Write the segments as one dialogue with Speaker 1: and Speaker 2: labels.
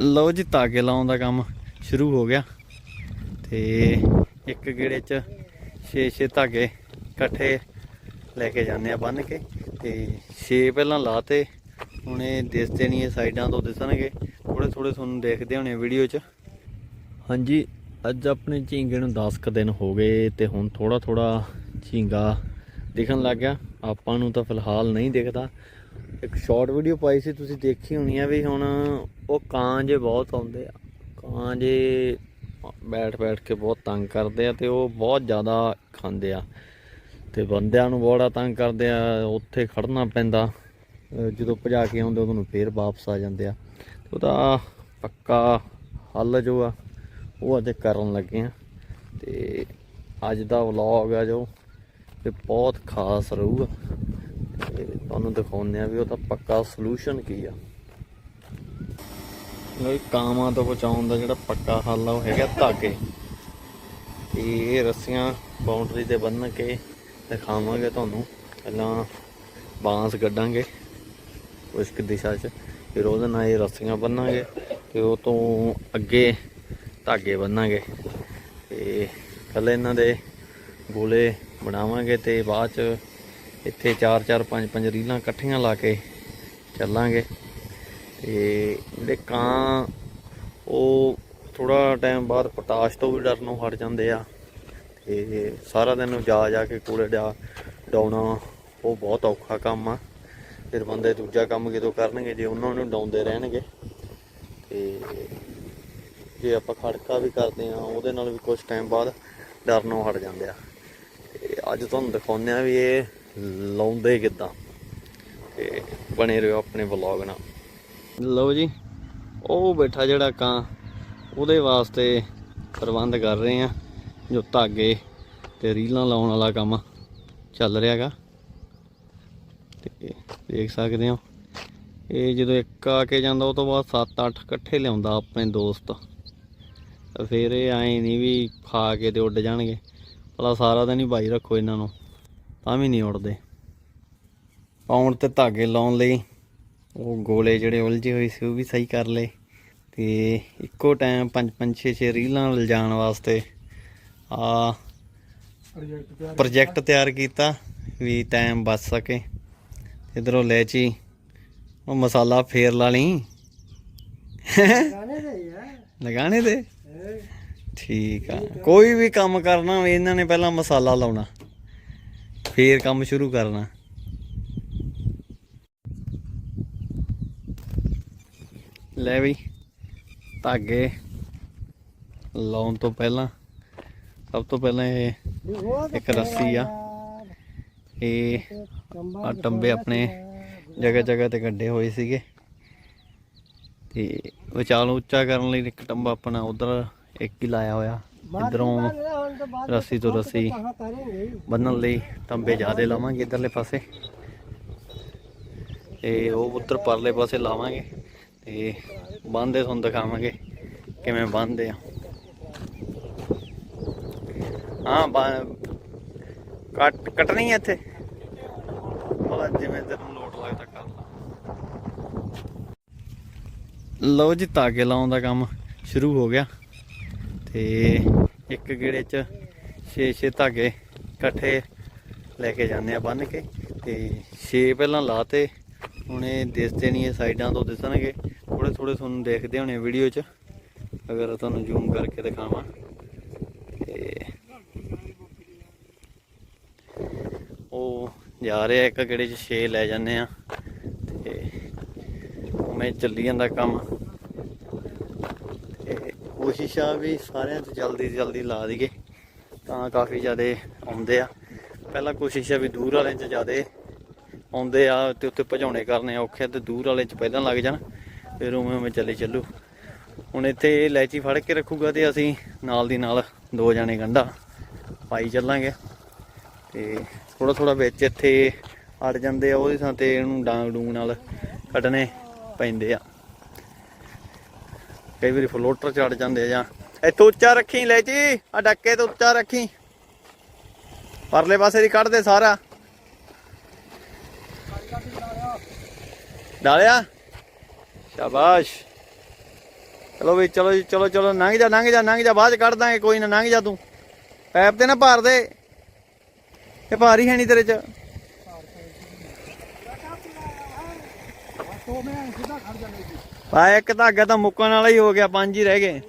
Speaker 1: ਲਓ ਜੀ, ਧਾਗੇ ਲਾਉਣ ਦਾ ਕੰਮ ਸ਼ੁਰੂ ਹੋ ਗਿਆ। ਤੇ ਇੱਕ ਗੇੜੇ ਚ 6-6 ਧਾਗੇ ਇਕੱਠੇ ਲੈ ਕੇ ਜਾਂਦੇ ਆ ਬੰਨ ਕੇ। ਤੇ 6 ਪਹਿਲਾਂ ਲਾਤੇ, ਹੁਣ ਇਹ ਦਿਸਦੇ ਨਹੀਂ ਇਹ ਸਾਈਡਾਂ ਤੋਂ ਦਿਸਣਗੇ। ਥੋੜੇ ਥੋੜੇ ਤੁਹਾਨੂੰ ਦੇਖਦੇ ਹੋਣੇ ਵੀਡੀਓ 'ਚ। ਹਾਂਜੀ, ਅੱਜ ਆਪਣੇ ਝੀਂਗੇ ਨੂੰ 10 ਕ ਦਿਨ ਹੋ ਗਏ ਤੇ ਹੁਣ ਥੋੜਾ ਥੋੜਾ ਝੀਂਗਾ ਦਿਖਣ ਲੱਗ ਗਿਆ। ਆਪਾਂ ਨੂੰ ਤਾਂ ਫਿਲਹਾਲ ਨਹੀਂ ਦਿਖਦਾ। ਇੱਕ ਸ਼ਾਰਟ ਵੀਡੀਓ ਪਾਈ ਸੀ, ਤੁਸੀਂ ਦੇਖੀ ਹੋਣੀ ਆ ਵੀ ਹੁਣ ਉਹ ਕਾਂ ਜੇ ਬਹੁਤ ਆਉਂਦੇ ਆ। ਕਾਂ ਜੇ ਬੈਠ ਬੈਠ ਕੇ ਬਹੁਤ ਤੰਗ ਕਰਦੇ ਆ ਤੇ ਉਹ ਬਹੁਤ ਜ਼ਿਆਦਾ ਖਾਂਦੇ ਆ। ਤੇ ਬੰਦਿਆਂ ਨੂੰ ਬੜਾ ਤੰਗ ਕਰਦੇ ਆ, ਉੱਥੇ ਖੜਨਾ ਪੈਂਦਾ। ਜਦੋਂ ਭਜਾ ਕੇ ਆਉਂਦੇ, ਉਦੋਂ ਨੂੰ ਫੇਰ ਵਾਪਸ ਆ ਜਾਂਦੇ ਆ। ਉਹਦਾ ਪੱਕਾ ਹੱਲ ਜੋ ਆ, ਉਹ ਅੱਜ ਕਰਨ ਲੱਗੇ ਆ। ਤੇ ਅੱਜ ਦਾ ਵਲੌਗ ਆ ਜੋ, ਤੇ ਬਹੁਤ ਖਾਸ ਰਹੂਗਾ। ਤੇ ਤੁਹਾਨੂੰ ਦਿਖਾਉਂਦੇ ਆ ਵੀ ਉਹਦਾ ਪੱਕਾ ਸੋਲੂਸ਼ਨ ਕੀ ਆ। ਲੋ ਕਾਮਾਂ ਤੋਂ ਬਚਾਉਣ ਦਾ ਜਿਹੜਾ ਪੱਕਾ ਹੱਲ ਆ, ਉਹ ਹੈਗਾ ਧਾਗੇ। ਤੇ ਇਹ ਰੱਸੀਆਂ ਬਾਉਂਡਰੀ ਤੇ ਬੰਨ ਕੇ ਦਿਖਾਵਾਂਗੇ ਤੁਹਾਨੂੰ। ਪਹਿਲਾਂ ਬਾਂਸ ਕੱਢਾਂਗੇ ਉਸ ਕਿ ਦਿਸ਼ਾ 'ਚ, ਫਿਰ ਉਹਦੇ ਨਾਲ ਇਹ ਰੱਸੀਆਂ ਬੰਨਾਂਗੇ, ਤੇ ਉਹ ਤੋਂ ਅੱਗੇ ਧਾਗੇ ਬੰਨਾਂਗੇ। ਤੇ ਕੱਲੇ ਇਹਨਾਂ ਦੇ ਗੋਲੇ ਬਣਾਵਾਂਗੇ ਤੇ ਬਾਅਦ 'ਚ ਇੱਥੇ 4 4 5 5 ਰੀਲਾਂ ਇਕੱਠੀਆਂ ਲਾ ਕੇ ਚੱਲਾਂਗੇ। ਤੇ ਜਿਹੜੇ ਕਾਂ, ਉਹ ਥੋੜਾ ਟਾਈਮ ਬਾਅਦ ਪੋਟਾਸ਼ ਤੋਂ ਵੀ ਡਰਨੋਂ ਹਟ ਜਾਂਦੇ ਆ। ਤੇ ਸਾਰਾ ਦਿਨ ਜਾ ਜਾ ਕੇ ਕੂੜੇ ਡਾ ਡਾਉਣਾ, ਉਹ ਬਹੁਤ ਔਖਾ ਕੰਮ ਆ। ਫਿਰ ਬੰਦੇ ਦੂਜਾ ਕੰਮ ਕਿਦੋਂ ਕਰਨਗੇ, ਜੇ ਉਹਨਾਂ ਨੂੰ ਡਾਉਂਦੇ ਰਹਿਣਗੇ। ਤੇ ਜੇ ਆਪਾਂ ਖੜਕਾ ਵੀ ਕਰਦੇ ਆ ਉਹਦੇ ਨਾਲ ਵੀ ਕੁਝ ਟਾਈਮ ਬਾਅਦ ਡਰਨੋਂ ਹਟ ਜਾਂਦੇ ਆ। ਤੇ ਅੱਜ ਤੁਹਾਨੂੰ ਦਿਖਾਉਂਦੇ ਆ ਵੀ ਇਹ ਲਾਉਂਦੇ ਕਿੱਦਾਂ। ਤੇ ਬਣੇ ਰਹੋ ਆਪਣੇ ਵਲੌਗ ਨਾਲ। ਲਓ ਜੀ, ਉਹ ਬੈਠਾ ਜਿਹੜਾ ਕਾਂ, ਉਹਦੇ ਵਾਸਤੇ ਪ੍ਰਬੰਧ ਕਰ ਰਹੇ ਆ ਜੋ ਧਾਗੇ ਤੇ ਰੀਲਾਂ ਲਾਉਣ ਵਾਲਾ ਕੰਮ ਚੱਲ ਰਿਹਾਗਾ। ਤੇ ਦੇਖ ਸਕਦੇ ਹੋ, ਇਹ ਜਦੋਂ ਇੱਕ ਆ ਕੇ ਜਾਂਦਾ, ਉਹ ਤੋਂ ਬਾਅਦ 7-8 ਇਕੱਠੇ ਲਿਆਉਂਦਾ ਆਪਣੇ ਦੋਸਤ। ਤਾਂ ਫਿਰ ਇਹ ਐਂ ਨਹੀਂ ਵੀ ਖਾ ਕੇ ਤੇ ਉੱਡ ਜਾਣਗੇ। ਭਲਾ ਸਾਰਾ ਦਿਨ ਹੀ ਬਾਈ ਰੱਖੋ ਇਹਨਾਂ ਨੂੰ, ਤਾਂ ਵੀ ਨਹੀਂ ਉੱਡਦੇ। ਪਾਉਣ ਤੇ ਧਾਗੇ ਲਾਉਣ ਲਈ ਉਹ ਗੋਲੇ ਜਿਹੜੇ ਉਲਝੇ ਹੋਏ ਸੀ ਉਹ ਵੀ ਸਹੀ ਕਰ ਲਏ। ਤੇ ਇੱਕੋ ਟਾਈਮ 5-5 6-6 ਰੀਲਾਂ ਲਿਜਾਣ ਵਾਸਤੇ ਆ ਪ੍ਰੋਜੈਕਟ ਤਿਆਰ ਕੀਤਾ ਵੀ ਟਾਈਮ ਬਚ ਸਕੇ। ਇਧਰੋਂ ਲੈਚੀ ਉਹ ਮਸਾਲਾ ਫੇਰ ਲਾ ਲਈ। ਲਗਾਣੇ ਦੇ ਠੀਕ ਆ। ਕੋਈ ਵੀ ਕੰਮ ਕਰਨਾ ਹੋਵੇ ਇਹਨਾਂ ਨੇ ਪਹਿਲਾਂ ਮਸਾਲਾ ਲਾਉਣਾ। ਫੇਰ ਕੰਮ ਸ਼ੁਰੂ ਕਰਨਾ। ਲੈ ਵੀ, ਧਾਗੇ ਲਾਉਣ ਤੋਂ ਪਹਿਲਾਂ, ਸਭ ਤੋਂ ਪਹਿਲਾਂ ਇਹ ਇੱਕ ਰੱਸੀ ਆ। ਇਹ ਆ ਟੰਬੇ ਆਪਣੇ ਜਗ੍ਹਾ ਜਗ੍ਹਾ ਤੇ ਕੱਢੇ ਹੋਏ ਸੀਗੇ। ਤੇ ਵਿਚਾਲ ਉੱਚਾ ਕਰਨ ਲਈ ਇੱਕ ਟੰਬਾ ਆਪਣਾ ਉਧਰ ਇੱਕ ਹੀ ਲਾਇਆ ਹੋਇਆ। ਇਧਰੋਂ ਰੱਸੀ ਤੋਂ ਰੱਸੀ ਬੰਨਣ ਲਈ ਟੰਬੇ ਜ਼ਿਆਦੇ ਲਾਵਾਂਗੇ ਇਧਰਲੇ ਪਾਸੇ। ਤੇ ਉਹ ਉੱਧਰ ਪਰਲੇ ਪਾਸੇ ਲਾਵਾਂਗੇ। ਤੇ ਬੰਨਦੇ ਤੁਹਾਨੂੰ ਦਿਖਾਵਾਂਗੇ ਕਿਵੇਂ ਬੰਨਦੇ ਆ। ਹਾਂ ਬੰਨ- ਕੱਟ ਕੱਟਣੀ ਹੈ ਇੱਥੇ। ਭਲਾ ਜਿਵੇਂ ਤੈਨੂੰ ਲੋਟ ਲੱਗਦਾ ਕਰ ਲਾ। ਲਓ ਜੀ, ਧਾਗੇ ਲਾਉਣ ਦਾ ਕੰਮ ਸ਼ੁਰੂ ਹੋ ਗਿਆ। ਤੇ ਇੱਕ ਗੇੜੇ ਚ 6-6 ਧਾਗੇ ਇਕੱਠੇ ਲੈ ਕੇ ਜਾਂਦੇ ਆ ਬੰਨ ਕੇ। ਤੇ 6 ਪਹਿਲਾਂ ਲਾਤੇ ਹੁਣ ਇਹ ਦਿਸਦੇ ਨਹੀਂ, ਇਹ ਸਾਈਡਾਂ ਤੋਂ ਦਿਸਣਗੇ। ਥੋੜੇ ਥੋੜੇ ਤੁਹਾਨੂੰ ਦੇਖਦੇ ਹੋਣੇ ਵੀਡੀਓ 'ਚ, ਅਗਰ ਤੁਹਾਨੂੰ ਜ਼ੂਮ ਕਰਕੇ ਦਿਖਾਵਾਂ। ਤੇ ਉਹ ਜਾ ਰਿਹਾ ਇੱਕ ਗੇੜੇ 'ਚ ਛੇ ਲੈ ਜਾਂਦੇ ਆ। ਤੇ ਉਵੇਂ ਚੱਲੀ ਜਾਂਦਾ ਕੰਮ। ਤੇ ਕੋਸ਼ਿਸ਼ ਆ ਵੀ ਸਾਰਿਆਂ 'ਚ ਜਲਦੀ ਤੋਂ ਜਲਦੀ ਲਾ ਦਈਏ, ਤਾਂ ਕਾਫੀ ਜ਼ਿਆਦਾ ਆਉਂਦੇ ਆ। ਪਹਿਲਾਂ ਕੋਸ਼ਿਸ਼ ਆ ਵੀ ਦੂਰ ਵਾਲਿਆਂ 'ਚ ਜ਼ਿਆਦੇ ਆਉਂਦੇ ਆ, ਤੇ ਉੱਤੇ ਭਜਾਉਣੇ ਕਰਨੇ ਔਖੇ ਆ, ਤੇ ਦੂਰ ਵਾਲੇ 'ਚ ਪਹਿਲਾਂ ਲੱਗ ਜਾਣ ਫਿਰ ਉਵੇਂ ਉਵੇਂ ਚੱਲੇ ਚੱਲੂ। ਹੁਣ ਇੱਥੇ ਇਹ ਲੈਚੀ ਫੜ ਕੇ ਰੱਖੂਗਾ ਤੇ ਅਸੀਂ ਨਾਲ ਦੀ ਨਾਲ ਦੋ ਜਾਣੇ ਗੰਢਾ ਪਾਈ ਚੱਲਾਂਗੇ। ਤੇ ਥੋੜਾ ਥੋੜਾ ਵਿੱਚ ਇੱਥੇ ਅੜ ਜਾਂਦੇ ਆ, ਉਹਦੇ ਥਾਂ ਤੇ ਇਹਨੂੰ ਡਾਂਗ ਡੂੰਗ ਨਾਲ ਕੱਢਣੇ ਪੈਂਦੇ ਆ। ਕਈ ਵਾਰੀ ਫਲੋਟਰ ਚੜ ਜਾਂਦੇ ਆ ਜਾਂ, ਇੱਥੋਂ ਉੱਚਾ ਰੱਖੀ ਲੈ ਜੀ ਆ ਡੱਕੇ ਤੋਂ ਉੱਚਾ ਰੱਖੀ। ਪਰਲੇ ਪਾਸੇ ਦੀ ਕੱਢ ਦੇ ਸਾਰਾ। ਡਾਲਿਆ ਸ਼ਾਬਾਸ਼। ਚਲੋ ਵੀ, ਚਲੋ ਜੀ, ਚਲੋ ਚਲੋ ਲੰਘ ਜਾ ਲੰਘ ਜਾ ਲੰਘ ਜਾ ਬਾਅਦ ਚ ਕੱਢ ਦਾਂਗੇ, ਕੋਈ ਨਾ ਲੰਘ ਜਾ ਤੂੰ। ਪੈਪ ਤੇ ਨਾ ਭਰ ਦੇ। ਇਹ ਭਾਰੀ ਹੈ ਨਹੀਂ ਤੇਰੇ ਚ। ਆ ਇੱਕ ਧਾਗਾ ਤਾਂ ਮੁੱਕਣ ਵਾਲਾ ਹੀ ਹੋ ਗਿਆ, ਪੰਜ ਹੀ ਰਹਿ ਗਏ।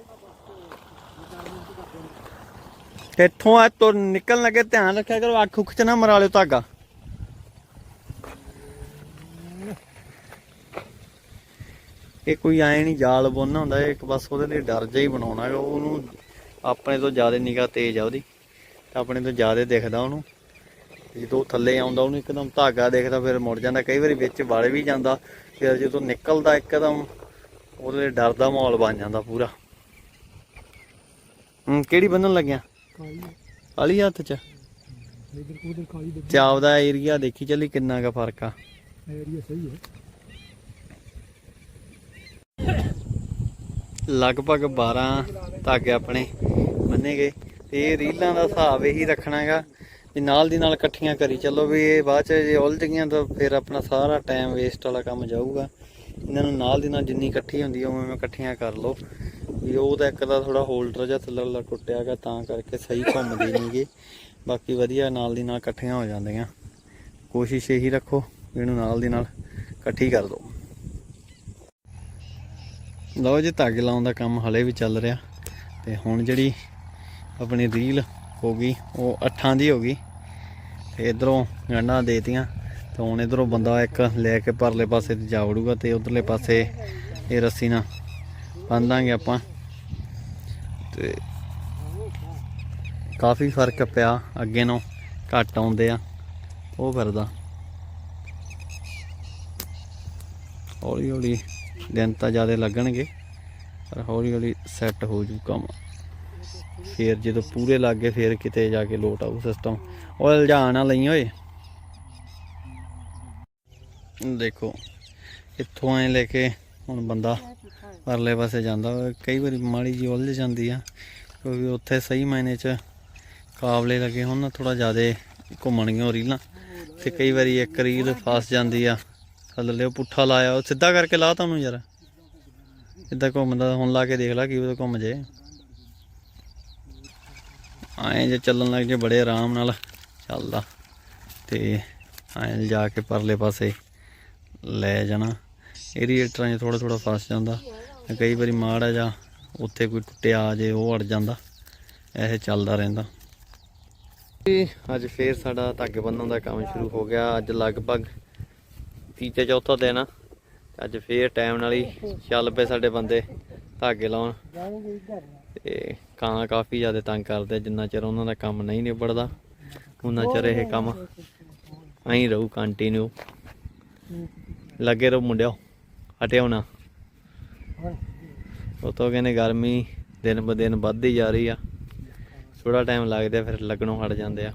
Speaker 1: ਇੱਥੋਂ ਆ ਤੋਂ ਨਿਕਲਣ ਲੱਗੇ, ਧਿਆਨ ਰੱਖਿਆ ਕਰੋ ਅੱਖ ਉੱਖ ਚ ਨਾ ਮਰਾ ਲਿਓ ਧਾਗਾ। ਇਹ ਕੋਈ ਐ ਨਹੀਂ ਜਾਲ ਬੁੰਨਾ ਹੁੰਦਾ ਇਹ ਇੱਕ ਬਸ ਉਹਦੇ ਲਈ ਡਰ ਜਿਹਾ ਹੀ ਬਣਾਉਣਾ ਉਹਨੂੰ ਆਪਣੇ ਤੋਂ ਜ਼ਿਆਦਾ ਨਿਗਾਹ ਤੇਜ਼ ਆ ਉਹਦੀ ਤਾਂ ਆਪਣੇ ਤੋਂ ਜ਼ਿਆਦਾ ਦਿਖਦਾ ਉਹਨੂੰ। ਤੇ ਜਦੋਂ ਥੱਲੇ ਆਉਂਦਾ ਉਹਨੂੰ ਇੱਕਦਮ ਧਾਗਾ ਦੇਖਦਾ ਫਿਰ ਮੁੜ ਜਾਂਦਾ। ਕਈ ਵਾਰੀ ਵਿੱਚ ਵੜ ਵੀ ਜਾਂਦਾ ਫਿਰ ਜਦੋਂ ਨਿਕਲਦਾ ਇੱਕਦਮ ਉਹਦੇ ਲਈ ਡਰ ਦਾ ਮਾਹੌਲ ਬਣ ਜਾਂਦਾ ਪੂਰਾ। ਹੂੰ ਕਿਹੜੀ ਬੰਨਣ ਲੱਗਿਆ?
Speaker 2: ਕਾਲੀ।
Speaker 1: ਹੱਥ ਚ?
Speaker 2: ਇਧਰ ਉਧਰ ਕਾਲੀ ਦੇ
Speaker 1: ਚਾਵ ਦਾ ਏਰੀਆ ਦੇਖੀ ਚੱਲੀ ਕਿੰਨਾ ਕੁ ਫ਼ਰਕ ਆ।
Speaker 2: ਏਰੀਆ ਸਹੀ ਹੈ।
Speaker 1: ਲਗਭਗ 12 ਧਾਗੇ ਆਪਣੇ ਬੰਨੇ ਗਏ। ਤੇ ਇਹ ਰੀਲਾਂ ਦਾ ਹਿਸਾਬ ਇਹੀ ਰੱਖਣਾਗਾ ਵੀ ਨਾਲ ਦੀ ਨਾਲ ਇਕੱਠੀਆਂ ਕਰੀ ਚੱਲੋ ਵੀ ਇਹ ਬਾਅਦ ਚ ਜੇ ਉਲਝ ਗਈਆਂ ਤਾਂ ਫਿਰ ਆਪਣਾ ਸਾਰਾ ਟਾਈਮ ਵੇਸਟ ਵਾਲਾ ਕੰਮ ਜਾਊਗਾ। ਇਹਨਾਂ ਨੂੰ ਨਾਲ ਦੀ ਨਾਲ ਜਿੰਨੀ ਇਕੱਠੀ ਹੁੰਦੀ ਆ, ਉਵੇਂ ਇਕੱਠੀਆਂ ਕਰ ਲਓ। ਵੀ ਉਹ ਤਾਂ ਇੱਕ ਦਾ ਥੋੜਾ ਹੋਲਡਰ ਜਿਹਾ ਥੱਲੇ ਵਾਲਾ ਟੁੱਟਿਆਗਾ ਤਾਂ ਕਰਕੇ ਸਹੀ ਘੁੰਮਦੀ ਨਹੀਂਗੀ ਬਾਕੀ ਵਧੀਆ ਨਾਲ ਦੀ ਨਾਲ ਇਕੱਠੀਆਂ ਹੋ ਜਾਂਦੀਆਂ। ਕੋਸ਼ਿਸ਼ ਇਹੀ ਰੱਖੋ ਇਹਨੂੰ ਨਾਲ ਦੀ ਨਾਲ ਇਕੱਠੀ ਕਰ ਦਿਓ। ਲਓ ਜੀ, ਧਾਗੇ ਲਾਉਣ ਦਾ ਕੰਮ ਹਲੇ ਵੀ ਚੱਲ ਰਿਹਾ। ਤੇ ਹੁਣ ਜਿਹੜੀ ਆਪਣੀ ਰੀਲ ਹੋ ਗਈ, ਉਹ ਅੱਠਾਂ ਦੀ ਹੋ ਗਈ। ਤੇ ਇਧਰੋਂ ਗੰਢਾਂ ਦੇਤੀਆਂ। ਤੇ ਹੁਣ ਇਧਰੋਂ ਬੰਦਾ ਇੱਕ ਲੈ ਕੇ ਪਰਲੇ ਪਾਸੇ ਤੇ ਜਾ ਵੜੂਗਾ ਤੇ ਉਧਰਲੇ ਪਾਸੇ ਇਹ ਰੱਸੀ ਨਾਲ ਬੰਨਾਂਗੇ ਆਪਾਂ। ਤੇ ਕਾਫੀ ਫ਼ਰਕ ਪਿਆ, ਅੱਗੇ ਨੂੰ ਘੱਟ ਆਉਂਦੇ ਆ। ਉਹ ਫਿਰਦਾ। ਹੌਲੀ ਹੌਲੀ ਦਿਨ ਤਾਂ ਜ਼ਿਆਦਾ ਲੱਗਣਗੇ, ਪਰ ਹੌਲੀ ਹੌਲੀ ਸੈੱਟ ਹੋ ਜੂ ਕੰਮ। ਫੇਰ ਜਦੋਂ ਪੂਰੇ ਲੱਗ ਗਏ, ਫੇਰ ਕਿਤੇ ਜਾ ਕੇ ਲੋਟ ਆਊ ਸਿਸਟਮ ਉਹ ਇਲਝਾਣ ਨਾ ਲਈ ਓਏ। ਦੇਖੋ, ਇੱਥੋਂ ਐ ਲੈ ਕੇ ਹੁਣ ਬੰਦਾ ਪਰਲੇ ਪਾਸੇ ਜਾਂਦਾ। ਵਾ। ਕਈ ਵਾਰੀ ਮਾੜੀ ਜੀ ਉਲਝ ਜਾਂਦੀ ਆ, ਕਿਉਂਕਿ ਉੱਥੇ ਸਹੀ ਮਾਇਨੇ ਚ ਕਾਬਲੇ ਲੱਗੇ ਹੁਣ ਨਾ ਥੋੜਾ ਜ਼ਿਆਦਾ ਘੁੰਮਣਗੀਆਂ ਉਹ ਰੀਲਾਂ। ਤੇ ਕਈ ਵਾਰੀ ਇੱਕ ਰੀਲ ਫਸ ਜਾਂਦੀ ਆ। ਥੱਲੇ ਉਹ ਪੁੱਠਾ ਲਾਇਆ, ਉਹ ਸਿੱਧਾ ਕਰਕੇ ਲਾ ਤੁਹਾਨੂੰ ਯਾਰ। ਸਿੱਧਾ ਘੁੰਮਦਾ ਹੁਣ ਲਾ ਕੇ ਦੇਖ ਲੈ ਕੀ ਉਹ ਘੁੰਮ ਜੇ। ਆਏ ਜੇ ਚੱਲਣ ਲੱਗ ਜੇ ਬੜੇ ਆਰਾਮ ਨਾਲ, ਚੱਲਦਾ। ਤੇ ਐਂ ਜਾ ਕੇ ਪਰਲੇ ਪਾਸੇ ਲੈ ਜਾਣਾ। ਏਰੀਏਟਰਾਂ 'ਚ ਥੋੜਾ ਥੋੜਾ ਫਸ ਜਾਂਦਾ। ਕਈ ਵਾਰੀ ਮਾੜਾ ਜਾ ਉੱਥੇ ਕੋਈ ਟੁੱਟਿਆ ਆ ਜੇ, ਉਹ ਅੜ ਜਾਂਦਾ। ਇਹ ਚੱਲਦਾ ਰਹਿੰਦਾ। ਜੀ ਅੱਜ ਫੇਰ ਸਾਡਾ ਧਾਗੇ ਬੰਨਣ ਦਾ ਕੰਮ ਸ਼ੁਰੂ ਹੋ ਗਿਆ। ਅੱਜ ਲਗਭਗ ਤੀਜਾ ਚੌਥਾ ਦਿਨ ਆ ਤੇ ਅੱਜ ਫੇਰ ਟਾਈਮ ਨਾਲ ਹੀ ਚੱਲ ਪਏ ਸਾਡੇ ਬੰਦੇ ਧਾਗੇ ਲਾਉਣ।
Speaker 2: ਜਾਵਾਂਗੇ
Speaker 1: ਤੇ ਕਾਂ ਕਾਫੀ ਜ਼ਿਆਦਾ ਤੰਗ ਕਰਦੇ ਜਿੰਨਾ ਚਿਰ ਉਹਨਾਂ ਦਾ ਕੰਮ ਨਹੀਂ ਨਿਬੜਦਾ ਉਹਨਾਂ ਚਿਰ ਇਹ ਕੰਮ ਐਂ ਰਹੂ ਕੰਟੀਨਿਊ ਲੱਗੇ ਰਹੋ ਮੁੰਡਿਓ, ਹਟਿਓ ਨਾ। ਉਹ ਤੋਂ ਕਹਿੰਦੇ ਗਰਮੀ ਦਿਨ ਬ ਦਿਨ ਵੱਧਦੀ ਜਾ ਰਹੀ ਆ। ਥੋੜਾ ਟਾਈਮ ਲੱਗਦਾ ਫਿਰ ਲੱਗਣੋਂ ਹਟ ਜਾਂਦੇ ਆ।